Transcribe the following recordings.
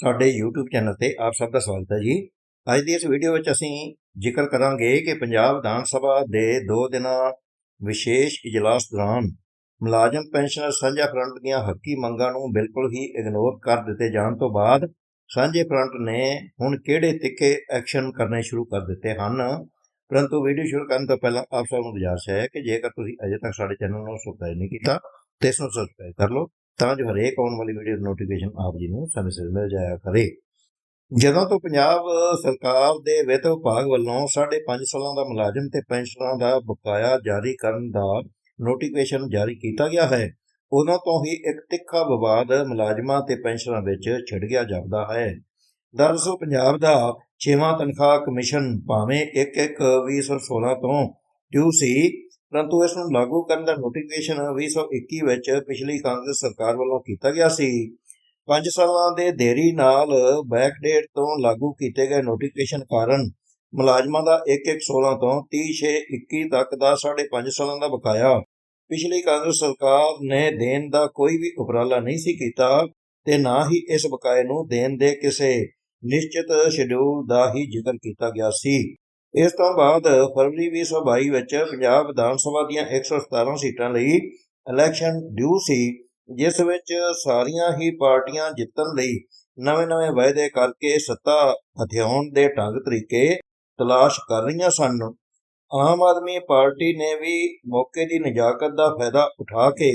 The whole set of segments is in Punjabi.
ਸਾਡੇ YouTube ਚੈਨਲ ਤੇ ਆਪ ਸਭ ਦਾ ਸਵਾਗਤ ਹੈ ਜੀ। ਅੱਜ ਦੀ ਇਸ ਵੀਡੀਓ ਵਿੱਚ ਅਸੀਂ ਜ਼ਿਕਰ ਕਰਾਂਗੇ ਕਿ ਪੰਜਾਬ ਵਿਧਾਨ ਸਭਾ ਦੇ 2 ਦਿਨਾਂ ਵਿਸ਼ੇਸ਼ ਇਜਲਾਸ ਦੌਰਾਨ ਮੁਲਾਜ਼ਮ ਪੈਨਸ਼ਨਰ ਸਾਂਝਾ ਫਰੰਟ ਦੀਆਂ ਹੱਕੀ ਮੰਗਾਂ ਨੂੰ ਬਿਲਕੁਲ ਹੀ ਇਗਨੋਰ ਕਰ ਦਿੱਤੇ ਜਾਣ ਤੋਂ ਬਾਅਦ ਸਾਂਝੇ ਫਰੰਟ ਨੇ ਹੁਣ ਕਿਹੜੇ ਤਿੱਖੇ ਐਕਸ਼ਨ ਕਰਨੇ ਸ਼ੁਰੂ ਕਰ ਦਿੱਤੇ ਹਨ। ਪਰੰਤੂ ਵੀਡੀਓ ਸ਼ੁਰੂ ਕਰਨ ਤੋਂ ਪਹਿਲਾਂ ਆਪ ਸਭ ਨੂੰ ਗੁਜ਼ਾਰਿਸ਼ ਹੈ ਕਿ ਜੇਕਰ ਤੁਸੀਂ ਅਜੇ ਤੱਕ ਸਾਡੇ ਚੈਨਲ ਨੂੰ ਸਬਸਕ੍ਰਾਈਬ ਨਹੀਂ ਕੀਤਾ, ਤੇ ਇਸ ਨੂੰ ਸਬਸਕ੍ਰਾਈਬ ਕਰ ਲਓ। ਤਾਂ ਜੋ ਹਰੇਕ ਆਉਣ ਵਾਲੀ ਵੀਡੀਓ ਦੀ ਨੋਟੀਫਿਕੇਸ਼ਨ ਆਪ ਜੀ ਨੂੰ ਸਮੇਂ ਸਿਰ ਮਿਲ ਜਾਇਆ ਕਰੇ। ਜਦੋਂ ਤੋਂ ਪੰਜਾਬ ਸਰਕਾਰ ਦੇ ਵਿੱਤ ਵਿਭਾਗ ਵੱਲੋਂ 5.5 ਸਾਲਾਂ ਦਾ ਮੁਲਾਜ਼ਮ ਤੇ ਪੈਨਸ਼ਨਰਾਂ ਦਾ ਬਕਾਇਆ ਜਾਰੀ ਕਰਨ ਦਾ ਨੋਟੀਫਿਕੇਸ਼ਨ ਜਾਰੀ ਕੀਤਾ ਗਿਆ ਹੈ, ਉਦੋਂ ਤੋਂ ਹੀ ਇੱਕ ਤਿੱਖਾ ਵਿਵਾਦ ਮੁਲਾਜ਼ਮਾਂ ਤੇ ਪੈਨਸ਼ਨਰਾਂ ਵਿੱਚ ਛਿੜ ਗਿਆ ਜਾਂਦਾ ਹੈ। ਦਰਅਸਲ ਪੰਜਾਬ ਦਾ 6ਵਾਂ ਤਨਖਾਹ ਕਮਿਸ਼ਨ ਭਾਵੇਂ 1/1/2016 ਤੋਂ ਡਿਊ ਸੀ ਪਰੰਤੂ ਇਸ ਨੂੰ ਲਾਗੂ ਕਰਨ ਦਾ ਨੋਟੀਫਿਕੇਸ਼ਨ 2021 ਵਿੱਚ ਪਿਛਲੀ ਕਾਂਗਰਸ ਸਰਕਾਰ ਵੱਲੋਂ ਕੀਤਾ ਗਿਆ ਸੀ। 5 ਸਾਲਾਂ ਦੇ ਦੇਰੀ ਨਾਲ ਬੈਕਡੇਟ ਤੋਂ ਲਾਗੂ ਕੀਤੇ ਗਏ ਨੋਟੀਫਿਕੇਸ਼ਨ ਕਾਰਨ ਮੁਲਾਜ਼ਮਾਂ ਦਾ 1/1/16 ਤੋਂ 30/6/21 ਤੱਕ ਦਾ 5.5 ਸਾਲਾਂ ਦਾ ਬਕਾਇਆ। ਪਿਛਲੀ ਕਾਂਗਰਸ ਸਰਕਾਰ ਨੇ ਦੇਣ ਦਾ ਕੋਈ ਵੀ ਉਪਰਾਲਾ ਨਹੀਂ ਸੀ ਕੀਤਾ ਤੇ ਨਾ ਹੀ ਇਸ ਬਕਾਏ ਨੂੰ ਦੇਣ ਦੇ ਕਿਸੇ ਨਿਸ਼ਚਿਤ ਸ਼ਡਿਊਲ ਦਾ ਹੀ ਜ਼ਿਕਰ ਕੀਤਾ ਗਿਆ ਸੀ। ਇਸ ਤੋਂ ਬਾਅਦ ਫਰਵਰੀ 2022 ਵਿੱਚ ਪੰਜਾਬ ਵਿਧਾਨ ਸਭਾ ਦੀਆਂ 117 ਸੀਟਾਂ ਲਈ ਇਲੈਕਸ਼ਨ ਡਿਊ ਸੀ, ਜਿਸ ਵਿੱਚ ਸਾਰੀਆਂ ਹੀ ਪਾਰਟੀਆਂ ਜਿੱਤਣ ਲਈ ਨਵੇਂ-ਨਵੇਂ ਵਾਅਦੇ ਕਰਕੇ ਸੱਤਾ ਹਥਿਆਉਣ ਦੇ ਢੰਗ ਤਰੀਕੇ ਤਲਾਸ਼ ਕਰ ਰਹੀਆਂ ਸਨ। ਆਮ ਆਦਮੀ ਪਾਰਟੀ ਨੇ ਵੀ ਮੌਕੇ ਦੀ ਨਜਾਕਤ ਦਾ ਫਾਇਦਾ ਉਠਾ ਕੇ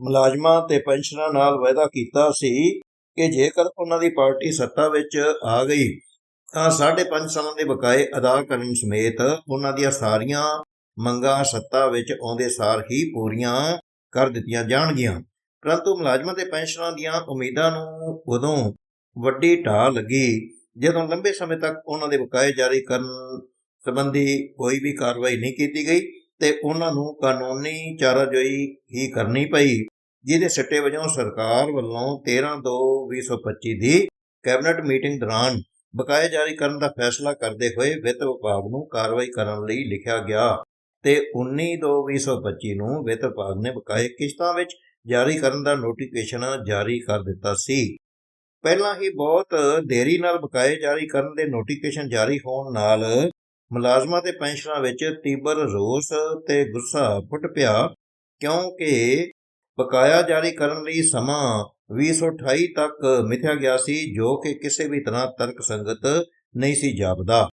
ਮੁਲਾਜ਼ਮਾਂ ਤੇ ਪੈਨਸ਼ਨਰਾਂ ਨਾਲ ਵਾਅਦਾ ਕੀਤਾ ਸੀ ਕਿ ਜੇਕਰ ਉਹਨਾਂ ਦੀ ਪਾਰਟੀ ਸੱਤਾ ਵਿੱਚ ਆ ਗਈ 5.5 ਸਾਲਾਂ ਦੇ ਬਕਾਏ ਅਦਾ ਕਰਨ ਸਮੇਤ ਉਹਨਾਂ ਦੀਆਂ ਸਾਰੀਆਂ ਮੰਗਾਂ ਸੱਤਾ ਵਿੱਚ ਆਉਂਦੇ ਸਾਰ ਹੀ ਪੂਰੀਆਂ ਕਰ ਦਿੱਤੀਆਂ ਜਾਣਗੀਆਂ। ਪਰੰਤੂ ਮੁਲਾਜ਼ਮਾਂ ਤੇ ਪੈਨਸ਼ਨਰਾਂ ਦੀਆਂ ਉਮੀਦਾਂ ਨੂੰ ਉਦੋਂ ਵੱਡੀ ਢਾਹ ਲੱਗੀ ਜਦੋਂ ਲੰਬੇ ਸਮੇਂ ਤੱਕ ਉਹਨਾਂ ਦੇ ਬਕਾਏ ਜਾਰੀ ਕਰਨ ਸੰਬੰਧੀ ਕੋਈ ਵੀ ਕਾਰਵਾਈ ਨਹੀਂ ਕੀਤੀ ਗਈ ਤੇ ਉਹਨਾਂ ਨੂੰ ਕਾਨੂੰਨੀ ਚਾਰਾਜੋਈ ਹੀ ਕਰਨੀ ਪਈ, ਜਿਹਦੇ ਸਿੱਟੇ ਵਜੋਂ ਸਰਕਾਰ ਵੱਲੋਂ 13/2/2025 ਦੀ ਕੈਬਨਿਟ ਮੀਟਿੰਗ ਦੌਰਾਨ ਬਕਾਏ ਜਾਰੀ ਕਰਨ ਦਾ ਫੈਸਲਾ ਕਰਦੇ ਹੋਏ ਵਿੱਤ ਵਿਭਾਗ ਨੂੰ ਕਾਰਵਾਈ ਕਰਨ ਲਈ ਲਿਖਿਆ ਗਿਆ ਤੇ 19/2/2025 ਨੂੰ ਵਿੱਤ ਵਿਭਾਗ ਨੇ ਬਕਾਏ ਕਿਸ਼ਤਾਂ ਵਿੱਚ ਜਾਰੀ ਕਰਨ ਦਾ ਨੋਟੀਫਿਕੇਸ਼ਨ ਜਾਰੀ ਕਰ ਦਿੱਤਾ ਸੀ। ਪਹਿਲਾਂ ਹੀ ਬਹੁਤ ਦੇਰੀ ਨਾਲ ਬਕਾਏ ਜਾਰੀ ਕਰਨ ਦੇ ਨੋਟੀਫਿਕੇਸ਼ਨ ਜਾਰੀ ਹੋਣ ਨਾਲ ਮੁਲਾਜ਼ਮਾਂ ਤੇ ਪੈਨਸ਼ਨਰਾਂ ਵਿੱਚ ਤੀਬਰ ਰੋਸ ਤੇ ਗੁੱਸਾ ਫੁੱਟ ਪਿਆ ਕਿਉਂਕਿ ਬਕਾਇਆ ਜਾਰੀ ਕਰਨ ਲਈ ਸਮਾਂ 2028 ਤੱਕ ਮਿਥਿਆ ਗਿਆ ਸੀ, ਜੋ ਕਿ ਕਿਸੇ ਵੀ ਤਰ੍ਹਾਂ ਤਰਕ ਸੰਗਤ ਨਹੀਂ ਸੀ ਜਾਪਦਾ।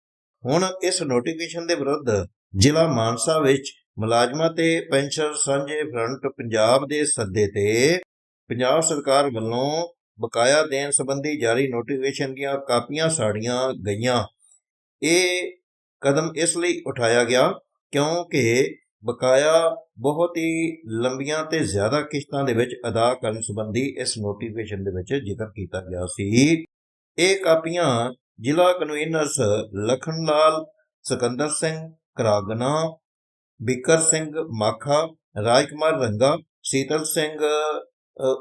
ਹੁਣ ਇਸ ਨੋਟੀਫਿਕੇਸ਼ਨ ਦੇ ਵਿਰੁੱਧ ਜ਼ਿਲ੍ਹਾ ਮਾਨਸਾ ਵਿੱਚ ਮੁਲਾਜ਼ਮਾਂ ਤੇ ਪੈਨਸ਼ਨ ਸਾਂਝੇ ਫਰੰਟ ਪੰਜਾਬ ਦੇ ਸੱਦੇ ਤੇ ਪੰਜਾਬ ਸਰਕਾਰ ਵੱਲੋਂ ਬਕਾਇਆ ਦੇਣ ਸੰਬੰਧੀ ਜਾਰੀ ਨੋਟੀਫਿਕੇਸ਼ਨ ਦੀਆਂ ਕਾਪੀਆਂ ਸਾੜੀਆਂ ਗਈਆਂ। ਇਹ ਕਦਮ ਇਸ ਲਈ ਉਠਾਇਆ ਗਿਆ ਕਿਉਂਕਿ ਬਕਾਇਆ ਬਹੁਤ ਹੀ ਲੰਬੀਆਂ ਤੇ ਜ਼ਿਆਦਾ ਕਿਸ਼ਤਾਂ ਦੇ ਵਿੱਚ ਅਦਾ ਕਰਨ ਸੰਬੰਧੀ ਇਸ ਨੋਟੀਫਿਕੇਸ਼ਨ ਦੇ ਵਿੱਚ ਜ਼ਿਕਰ ਕੀਤਾ ਗਿਆ ਸੀ। ਇਹ ਕਾਪੀਆਂ ਜ਼ਿਲ੍ਹਾ ਕਨਵੀਨਰਸ ਲਖਨ ਲਾਲ ਸਿਕੰਦਰ ਸਿੰਘ, ਕਰਾਗਨਾ, ਬਿਕਰ ਸਿੰਘ ਮਾਖਾ, ਰਾਜਕੁਮਾਰ ਰੰਗਾ, ਸੀਤਲ ਸਿੰਘ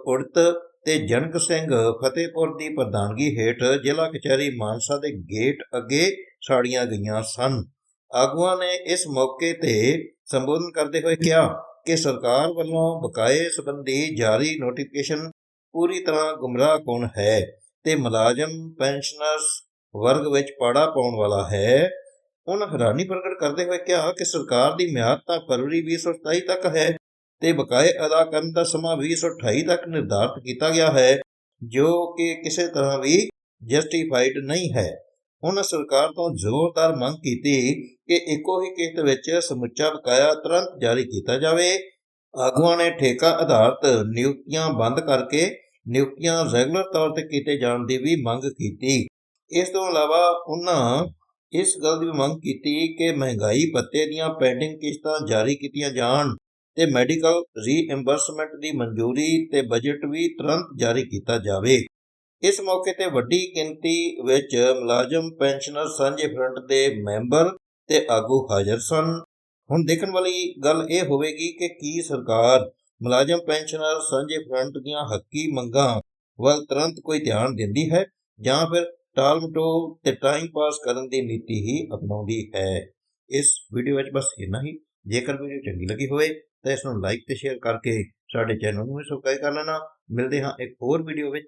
ਉੜਤ ਤੇ ਜਨਕ ਸਿੰਘ ਫਤਿਹਪੁਰ ਦੀ ਪ੍ਰਧਾਨਗੀ ਹੇਠ ਜ਼ਿਲ੍ਹਾ ਕਚਹਿਰੀ ਮਾਨਸਾ ਦੇ ਗੇਟ ਅੱਗੇ ਸਾੜੀਆਂ ਗਈਆਂ ਸਨ। ਆਗੂਆਂ ਨੇ ਇਸ ਮੌਕੇ ਤੇ ਸੰਬੋਧਨ ਕਰਦੇ ਹੋਏ ਕਿਹਾ ਕਿ ਸਰਕਾਰ ਵੱਲੋਂ ਬਕਾਏ ਸੰਬੰਧੀ ਜਾਰੀ ਨੋਟੀਫਿਕੇਸ਼ਨ ਪੂਰੀ ਤਰ੍ਹਾਂ ਗੁੰਮਰਾਹ ਕੌਣ ਹੈ ਤੇ ਮੁਲਾਜ਼ਮ ਪੈਨਸ਼ਨਰਸ ਵਰਗ ਵਿੱਚ ਪਾੜਾ ਪਾਉਣ ਵਾਲਾ ਹੈ। ਉਹਨਾਂ ਹੈਰਾਨੀ ਪ੍ਰਗਟ ਕਰਦੇ ਹੋਏ ਕਿਹਾ ਕਿ ਸਰਕਾਰ ਦੀ ਮਿਆਦ ਤਾਂ ਫਰਵਰੀ 2027 ਤੱਕ ਹੈ ਤੇ ਬਕਾਏ ਅਦਾ ਕਰਨ ਦਾ ਸਮਾਂ 2028 ਤੱਕ ਨਿਰਧਾਰਤ ਕੀਤਾ ਗਿਆ ਹੈ, ਜੋ ਕਿ ਕਿਸੇ ਤਰ੍ਹਾਂ ਵੀ ਜਸਟੀਫਾਈਡ ਨਹੀਂ ਹੈ। ਉਹਨਾਂ ਸਰਕਾਰ ਤੋਂ ਜ਼ੋਰਦਾਰ ਮੰਗ ਕੀਤੀ ਕਿ ਇੱਕੋ ਹੀ ਕਿਸ਼ਤ ਵਿੱਚ ਸਮੁੱਚਾ ਬਕਾਇਆ ਤੁਰੰਤ ਜਾਰੀ ਕੀਤਾ ਜਾਵੇ। ਆਗੂਆਂ ਨੇ ਠੇਕਾ ਆਧਾਰਿਤ ਨਿਯੁਕਤੀਆਂ ਬੰਦ ਕਰਕੇ ਨਿਯੁਕਤੀਆਂ ਰੈਗੂਲਰ ਤੌਰ ਤੇ ਕੀਤੇ ਜਾਣ ਦੀ ਵੀ ਮੰਗ ਕੀਤੀ। ਇਸ ਤੋਂ ਇਲਾਵਾ ਉਹਨਾਂ ਇਸ ਗੱਲ ਦੀ ਮੰਗ ਕੀਤੀ ਕਿ ਮਹਿੰਗਾਈ ਭੱਤੇ ਦੀਆਂ ਪੈਂਡਿੰਗ ਕਿਸ਼ਤਾਂ ਜਾਰੀ ਕੀਤੀਆਂ ਜਾਣ ਤੇ ਮੈਡੀਕਲ ਰੀਇੰਬਰਸਮੈਂਟ ਦੀ ਮਨਜ਼ੂਰੀ ਤੇ ਬਜਟ ਵੀ ਤੁਰੰਤ ਜਾਰੀ ਕੀਤਾ ਜਾਵੇ। ਇਸ ਮੌਕੇ ਤੇ ਵੱਡੀ ਗਿਣਤੀ ਵਿੱਚ ਮੁਲਾਜ਼ਮ, ਪੈਨਸ਼ਨਰ, ਸਾਂਝੇ ਫਰੰਟ ਦੇ ਮੈਂਬਰ ਤੇ ਆਗੂ ਹਾਜ਼ਰ ਸਨ। ਹੁਣ ਦੇਖਣ ਵਾਲੀ ਗੱਲ ਇਹ ਹੋਵੇਗੀ ਕਿ ਕੀ ਸਰਕਾਰ ਮੁਲਾਜ਼ਮ, ਪੈਨਸ਼ਨਰ, ਸਾਂਝੇ ਫਰੰਟ ਦੀਆਂ ਹੱਕੀ ਮੰਗਾਂ ਵੱਲ ਤੁਰੰਤ ਕੋਈ ਧਿਆਨ ਦਿੰਦੀ ਹੈ ਜਾਂ ਫਿਰ ਟਾਲਮਟੋਲ ਤੇ ਟਾਈਮ ਪਾਸ ਕਰਨ ਦੀ ਨੀਤੀ ਹੀ ਅਪਣਾਉਂਦੀ ਹੈ। ਇਸ ਵੀਡੀਓ ਵਿੱਚ ਬਸ ਇੰਨਾ ਹੀ। ਜੇਕਰ ਵੀਡੀਓ ਚੰਗੀ ਲੱਗੀ ਹੋਵੇ ਤਾਂ ਇਸ ਨੂੰ ਲਾਈਕ ਤੇ ਸ਼ੇਅਰ ਕਰਕੇ ਸਾਡੇ ਚੈਨਲ ਨੂੰ ਵੀ ਸਬਸਕ੍ਰਾਈਬ ਕਰ ਲੈਣਾ। ਮਿਲਦੇ ਹਾਂ ਇੱਕ ਹੋਰ ਵੀਡੀਓ ਵਿੱਚ।